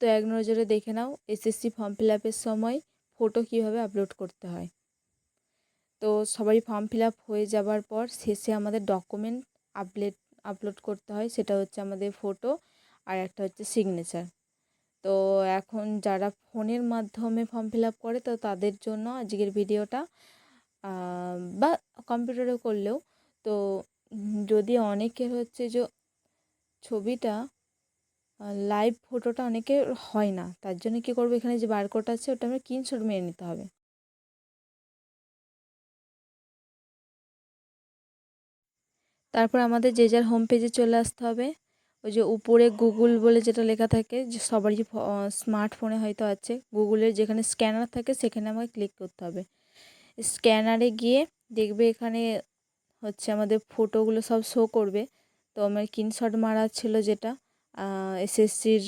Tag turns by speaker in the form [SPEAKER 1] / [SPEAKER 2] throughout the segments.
[SPEAKER 1] তো এক নজরে দেখে নাও এসএসসি ফর্ম ফিল আপের সময় ফটো কীভাবে আপলোড করতে হয়। তো সবারই ফর্ম ফিল আপ হয়ে যাবার পর শেষে আমাদের ডকুমেন্ট আপলোড আপলোড করতে হয়, সেটা হচ্ছে আমাদের ফটো আর একটা হচ্ছে সিগনেচার তো এখন যারা ফোনের মাধ্যমে ফর্ম ফিল আপ করে তো তাদের জন্য আজকের ভিডিওটা বা কম্পিউটারে করলেও তো যদি অনেকের হচ্ছে যে ছবিটা লাইভ ফটোটা অনেকে হয় না। তার জন্য কী করব? এখানে যে বারকোড আছে, ওটা আমরা স্ক্রিনশট মেরে নিতে হবে। তারপর আমাদের যে যার হোম পেজে চলে আসতে হবে। ওই যে উপরে গুগল বলে যেটা লেখা থাকে, যে সবারই স্মার্টফোনে হয়তো আছে গুগলের যেখানে স্ক্যানার থাকে, সেখানে আমাকে ক্লিক করতে হবে। স্ক্যানারে গিয়ে দেখবে এখানে হচ্ছে আমাদের ফটোগুলো সব শো করবে। তো আমার স্ক্রিনশট মারা ছিল যেটা। এসএসসির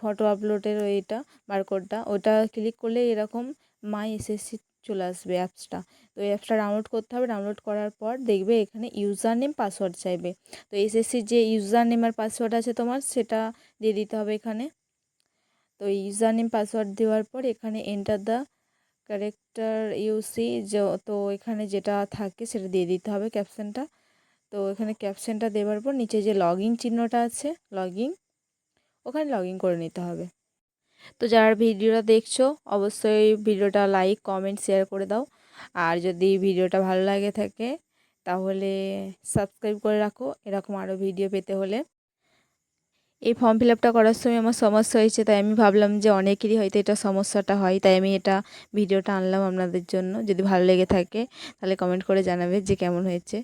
[SPEAKER 1] ফটো আপলোডের ওইটা বারকোডটা ওটা ক্লিক করলে এরকম মাই এসএসসি চলে আসবে অ্যাপসটা তো এই অ্যাপসটা ডাউনলোড করতে হবে ডাউনলোড করার পর দেখবে এখানে ইউজার নেম পাসওয়ার্ড চাইবে। তো এসএসসির যে ইউজার নেম আর পাসওয়ার্ড আছে তোমার, সেটা দিয়ে দিতে হবে এখানে। তো ইউজার নেম পাসওয়ার্ড দেওয়ার পর এখানে এন্টার দ্য ক্যারেক্টার ইউসি যে, তো এখানে যেটা থাকে সেটা দিয়ে দিতে হবে ক্যাপশনটা তো এখানে ক্যাপশনটা দেওয়ার পর নিচে যে লগ ইন চিহ্নটা আছে লগ ইন ওখানে লগ ইন করে নিতে হবে। তো যারা ভিডিওটা দেখছ, অবশ্যই ভিডিওটা লাইক কমেন্ট শেয়ার করে দাও। আর যদি ভিডিওটা ভালো লাগে থাকে, তাহলে সাবস্ক্রাইব করে রাখো। এরকম আরও ভিডিও পেতে হলে। এই ফর্ম ফিল আপটা করার সময় আমার সমস্যা হয়েছে, তাই আমি ভাবলাম যে অনেকেরই হয়তো এটা সমস্যাটা হয়, তাই আমি এটা ভিডিওটা আনলাম আপনাদের জন্য। যদি ভালো লেগে থাকে, তাহলে কমেন্ট করে জানাবে যে কেমন হয়েছে।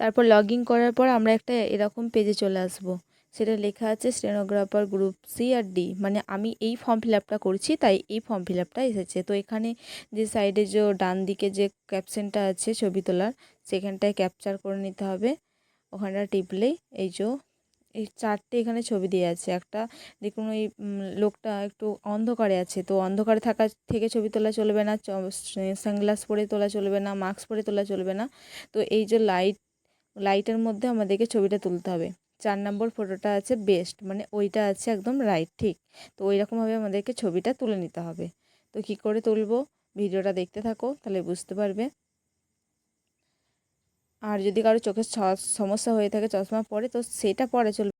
[SPEAKER 1] তারপর লগ ইন করার পর আমরা একটা এরকম পেজে চলে আসব। সেটা লেখা আছে স্টেনোগ্রাফার গ্রুপ সি আর ডি মানে আমি এই ফর্ম ফিল আপটা করছি, তাই এই ফর্ম ফিল আপটা এসেছে। তো এখানে যে সাইডে যে ডান দিকে যে ক্যাপশনটা আছে ছবি তোলার, সেখানটায় ক্যাপচার করে নিতে হবে। ওখানটা টিপলেই এই যে এই চারটে এখানে ছবি দিয়ে আছে। একটা দেখুন ওই লোকটা একটু অন্ধকারে আছে। তো অন্ধকারে থাকা, থেকে ছবি তোলা চলবে না সানগ্লাস পরে তোলা চলবে না, মাস্ক পরে তোলা চলবে না। তো এই যে লাইট লাইটের মধ্যে আমাদেরকে ছবিটা তুলতে হবে। চার নম্বর ফটোটা আছে বেস্ট মানে ওইটা আছে একদম রাইট ঠিক। তো ওই রকমভাবে আমাদেরকে ছবিটা তুলে নিতে হবে। তো কি করে তুলবো? ভিডিওটা দেখতে থাকো, তাহলে বুঝতে পারবে। আর যদি কারও চোখের সমস্যা হয়ে থাকে, চশমা পরে, তো সেটা পরে চলবে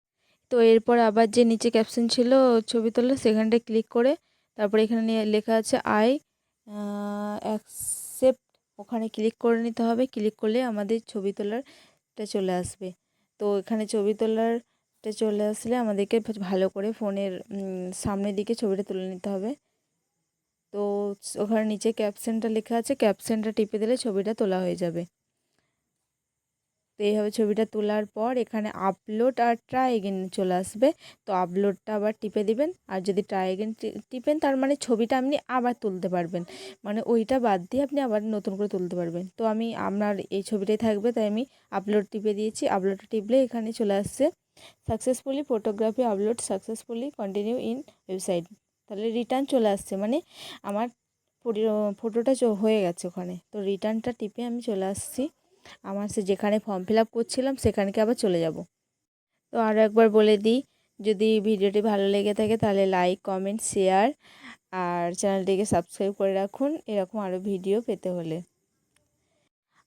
[SPEAKER 1] তো এরপর আবার যে নিচে ক্যাপশন ছিল ছবি তোলা, সেখানটায় ক্লিক করে, তারপরে এখানে লেখা আছে আই অ্যাকসেপ্ট ওখানে ক্লিক করে নিতে হবে। ক্লিক করলে আমাদের ছবি তোলারটা চলে আসবে। তো এখানে ছবি তোলারটা চলে আসলে আমাদেরকে ভালো করে ফোনের সামনের দিকে ছবিটা তুলে নিতে হবে। তো ওখানে নিচে ক্যাপশনটা লেখা আছে ক্যাপশনটা টিপে দিলে ছবিটা তোলা হয়ে যাবে। তো এইভাবে ছবিটা তোলার পর এখানে আপলোড আর ট্রাই এগেন চলে আসবে। তো আপলোডটা আবার টিপে দিবেন, আর যদি ট্রাই এগেন টিপেন তার মানে ছবিটা আপনি আবার তুলতে পারবেন। মানে ওইটা বাদ দিয়ে আপনি আবার নতুন করে তুলতে পারবেন। তো আমি আপনার এই ছবিটাই থাকবে, তাই আমি আপলোড টিপে দিয়েছি। আপলোড টিপলে এখানে চলে আসছে। Successfully photography upload successfully continue in website তাহলে রিটার্ন চলে আসছে। মানে আমার ফটোটা হয়ে গেছে ওখানে। তো রিটার্নটা টিপে আমি চলে আসছি। আমার সে যেখানে ফর্ম ফিল আপ করছিলাম, সেখানকে আবার চলে যাব। তো আরও একবার বলে দিই, যদি ভিডিওটি ভালো লেগে থাকে তাহলে লাইক কমেন্ট শেয়ার আর চ্যানেলটিকে সাবস্ক্রাইব করে রাখুন, এরকম আরও ভিডিও পেতে হলে।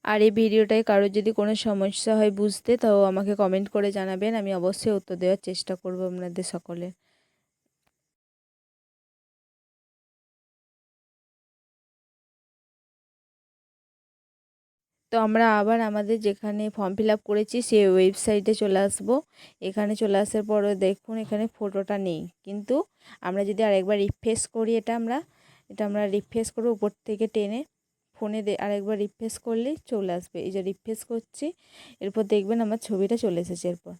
[SPEAKER 1] আর এই ভিডিওটায় কারোর যদি কোনো সমস্যা হয় বুঝতে, তাও আমাকে কমেন্ট করে জানাবেন, আমি অবশ্যই উত্তর দেওয়ার চেষ্টা করব আপনাদের সকলের তো আমরা আবার আমাদের যেখানে ফর্ম ফিল আপ করেছি, সেই ওয়েবসাইটে চলে আসব। এখানে চলে আসার পর দেখুন এখানে ফটোটা নেই। কিন্তু আমরা যদি আরেকবার রিফ্রেশ করি এটা আমরা এটা আমরা রিফ্রেশ করে উপর থেকে টেনে। ফোনে আরেকবার রিফ্রেশ করলেই চলে আসবে। এই যে রিফ্রেশ করছি, এরপর দেখবেন আমার ছবিটা চলে এসেছে এরপর।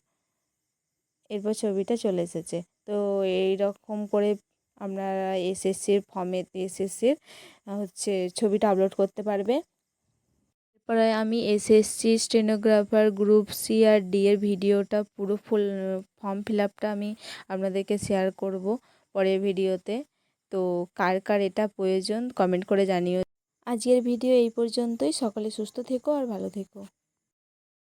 [SPEAKER 1] এরপর ছবিটা চলে এসেছে। তো এই রকম করে আপনারা এসএসসির ফর্মে এসএসসির হচ্ছে ছবিটা আপলোড করতে পারবে। পরে আমি এসএসসি স্টেনোগ্রাফার গ্রুপ সি আর ডি এর ভিডিওটা পুরো ফুল ফর্ম ফিল আপটা আমি আপনাদেরকে শেয়ার করব পরের ভিডিওতে। তো কার কার এটা প্রয়োজন কমেন্ট করে জানিও। আজকের ভিডিও এই পর্যন্তই। সকলে সুস্থ থেকো আর ভালো থেকো।